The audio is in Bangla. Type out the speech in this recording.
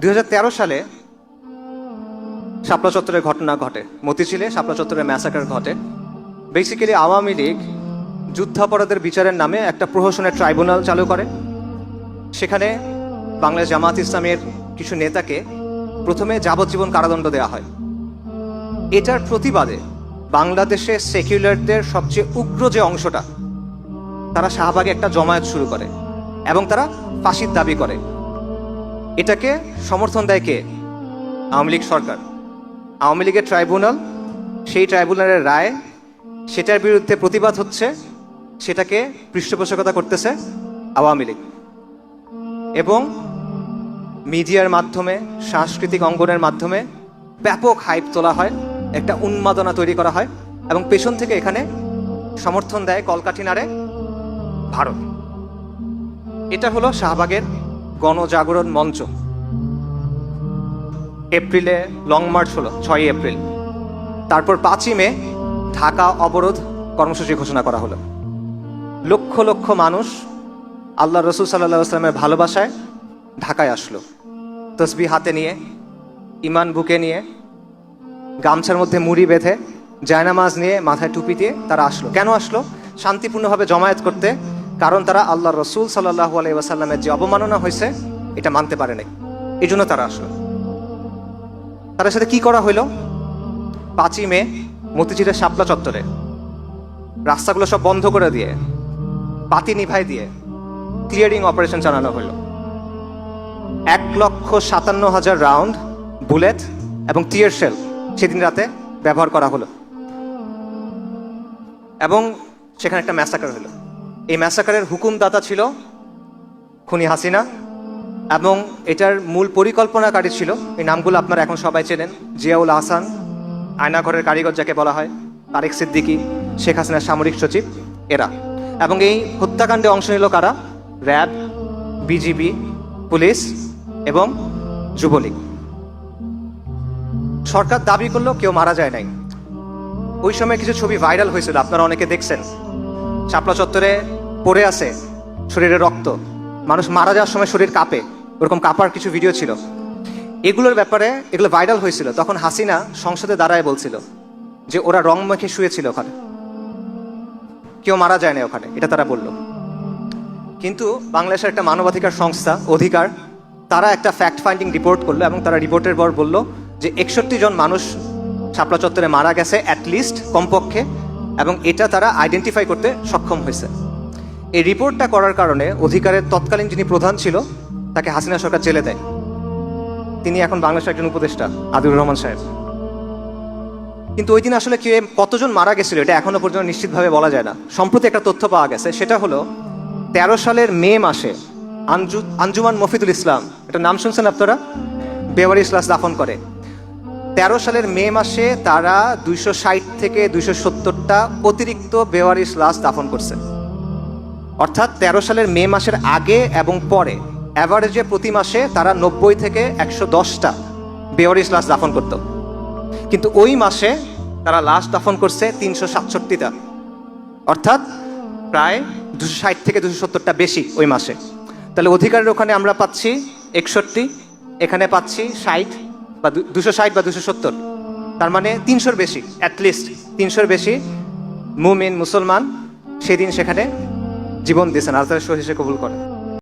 দু হাজার তেরো সালে শাপলা চত্বরের ঘটনা ঘটে। মতিঝিলে শাপলা চত্বরের ম্যাসাকার ঘটে। বেসিক্যালি আওয়ামী লীগ যুদ্ধাপরাধের বিচারের নামে একটা প্রহসনের ট্রাইব্যুনাল চালু করে। সেখানে বাংলাদেশ জামাত ইসলামের কিছু নেতাকে প্রথমে যাবজ্জীবন কারাদণ্ড দেওয়া হয়। এটার প্রতিবাদে বাংলাদেশে সেকুলারদের সবচেয়ে উগ্র যে অংশটা, তারা শাহবাগে একটা জমায়েত শুরু করে এবং তারা ফাঁসির দাবি করে। এটাকে সমর্থন দেয় কে? আওয়ামী লীগ সরকার। আওয়ামী লীগের ট্রাইব্যুনাল, সেই ট্রাইব্যুনালের রায়, সেটার বিরুদ্ধে প্রতিবাদ হচ্ছে, সেটাকে পৃষ্ঠপোষকতা করতেছে আওয়ামী লীগ। এবং মিডিয়ার মাধ্যমে, সাংস্কৃতিক অঙ্গনের মাধ্যমে ব্যাপক হাইপ তোলা হয়, একটা উন্মাদনা তৈরি করা হয় এবং পেছন থেকে এখানে সমর্থন দেয় কলকাঠিনারে ভারত। এটা হলো শাহবাগের গণজাগরণ মঞ্চ। এপ্রিলে, লং মার্চ হলো, ছয়ই এপ্রিল। তারপর পাঁচই মে, ঢাকা অবরোধ কর্মসূচি ঘোষণা করা হলো। লক্ষ লক্ষ মানুষ আল্লাহ রসুল সাল্লাহ ভালোবাসায় ঢাকায় আসলো। তসবি হাতে নিয়ে ইমান বুকে নিয়ে, গামছার মধ্যে মুড়ি বেঁধে, জায়নামাজ নিয়ে মাথায় টুপি দিয়ে তারা আসলো। কেন আসলো? শান্তিপূর্ণভাবে জমায়েত করতে কারণ তারা আল্লাহ রসুল সাল্লাহ আলাইসাল্লামের যে অবমাননা হয়েছে, এটা মানতে পারে নাই। এই জন্য তারা আসলো। তাদের সাথে কি করা হইল? পাঁচই মে মতিঝিলের শাপলা চত্বরে রাস্তাগুলো সব বন্ধ করে দিয়ে, বাতি নিভাই দিয়ে ক্লিয়ারিং অপারেশন চালানো হলো এক লক্ষ সাতান্ন হাজার রাউন্ড বুলেট এবং টিয়ার শেল সেদিন রাতে ব্যবহার করা হলো। এবং সেখানে একটা ম্যাসাকার হলো এই ম্যাসাকারের হুকুমদাতা ছিল খুনি হাসিনা এবং এটার মূল পরিকল্পনাকারী ছিল। এই নামগুলো আপনারা এখন সবাই চেনেন। জিয়াউল আহসান, আয়নাঘরের কারিগর যাকে বলা হয়, তারেক সিদ্দিকী, শেখ হাসিনার সামরিক সচিব, এরা। এবং এই হত্যাকাণ্ডে অংশ নিল কারা? র্যাব, বিজিবি, পুলিশ এবং যুবলীগ। সরকার দাবি করল কেউ মারা যায় নাই। ওই সময় কিছু ছবি ভাইরাল হয়েছিল, আপনারা অনেকে দেখছেন। শাপলা চত্বরে পড়ে আছে শরীরে রক্ত। মানুষ মারা যাওয়ার সময় শরীর কাঁপে। ওরকম কাঁপার কিছু ভিডিও ছিল। এগুলোর ব্যাপারে এগুলো ভাইরাল হয়েছিল। তখন হাসিনা সংসদে দাঁড়ায় বলছিল যে, ওরা রং মেখে শুয়েছিল ওখানে। কেউ মারা যায় না ওখানে। এটা তারা বলল। কিন্তু বাংলাদেশের একটা মানবাধিকার সংস্থা, অধিকার, তারা একটা ফ্যাক্ট ফাইন্ডিং রিপোর্ট করল এবং তারা রিপোর্টের পর বলল যে, একষট্টি জন মানুষ শাপলা চত্বরে মারা গেছে অ্যাটলিস্ট কমপক্ষে। এবং এটা তারা আইডেন্টিফাই করতে সক্ষম হয়েছে। এই রিপোর্টটা করার কারণে অধিকারের তৎকালীন যিনি প্রধান ছিল, তাকে হাসিনা সরকার জেলে দেয়। তিনি এখন বাংলাদেশের একজন উপদেষ্টা আদিউর রহমান সাহেব। কিন্তু ওই দিন আসলে কে, কতজন মারা গেছিল, এটা এখনও পর্যন্ত নিশ্চিতভাবে বলা যায় না। সম্প্রতি একটা তথ্য পাওয়া গেছে, সেটা হলো, তেরো সালের মে মাসে আঞ্জু, আঞ্জুমান মফিদুল ইসলাম, এটা নাম শুনছেন আপনারা? বেওয়ারি ইসলাস দাফন করে। তেরো সালের মে মাসে তারা দুইশো ষাট থেকে দুইশো সত্তরটা অতিরিক্ত বেওয়ারি লাশ দাফন করছে। অর্থাৎ তেরো সালের মে মাসের আগে এবং পরে অ্যাভারেজে প্রতি মাসে তারা নব্বই থেকে একশো দশটা বেওয়ারিস লাশ দাফন করত। কিন্তু ওই মাসে তারা লাশ দাফন করছে তিনশো সাতষট্টিটা। অর্থাৎ প্রায় দুশো ষাট থেকে দুশো সত্তরটা বেশি ওই মাসে। তাহলে অধিকারের ওখানে আমরা পাচ্ছি একষট্টি, এখানে পাচ্ছি ষাট বা দুশো ষাট বা দুশো সত্তর। তার মানে তিনশোর বেশি অ্যাটলিস্ট তিনশোর বেশি মুমিন, মুসলমান, সেদিন সেখানে জীবন দিয়েছেন আল্লাহ শহীদ কবুল করে